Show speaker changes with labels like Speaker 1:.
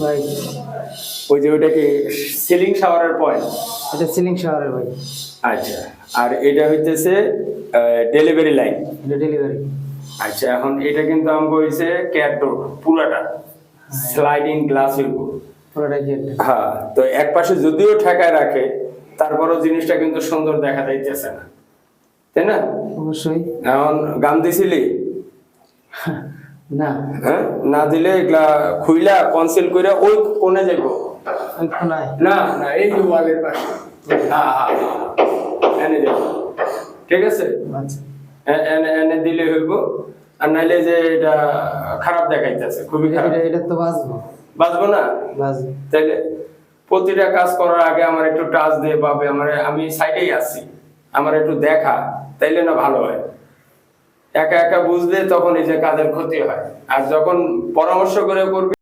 Speaker 1: ভাই
Speaker 2: ওই যে ওটা কি সিলিং শাওয়ারের পয়েন্ট
Speaker 1: এটা সিলিং শাওয়ারের ভাই
Speaker 2: আচ্ছা আর এটা হইতেছে ডেলিভারি লাইন
Speaker 1: ডেলিভারি
Speaker 2: আচ্ছা এখন এটা কিন্তু আমাকে হইছে ক্যাটডোর পুরাটা। স্লাইডিং গ্লাস হইব।
Speaker 1: পুরোটা
Speaker 2: হ্যাঁ তো এক পাশে যদিও ঠেকায় রাখে তারপরও জিনিসটা কিন্তু সুন্দর দেখা যাইতেছে না। তাই না?
Speaker 1: অবশ্যই।
Speaker 2: এখন গান দিছিলি? হ্যাঁ? না দিলে এগুলা খুইলা কনসিল কইরা ওই কোণে যাইবো।
Speaker 1: ওই কোনায়
Speaker 2: না না এই যে ওয়ালের পাশে। হ্যাঁ হ্যাঁ। এনে যাব। ঠিক আছে?
Speaker 1: আচ্ছা।
Speaker 2: এনে এনে দিলে হইব। আর নাইলে যে এটা খারাপ দেখাইতেছে খুবই খারাপ।
Speaker 1: এটা এটা তো বাঁচবো।
Speaker 2: বাঁচবো না?
Speaker 1: বাঁচবো।
Speaker 2: তাইলে প্রতিটা কাজ করার আগে আমার একটু টাচ দিয়ে পাবে আমার আমি সাইডেই আছি। আমার একটু দেখা তাইলে না ভালো হয়। একা একা বুঝলে তখন এই যে কাজের ক্ষতি হয়। আর যখন পরামর্শ করে করবি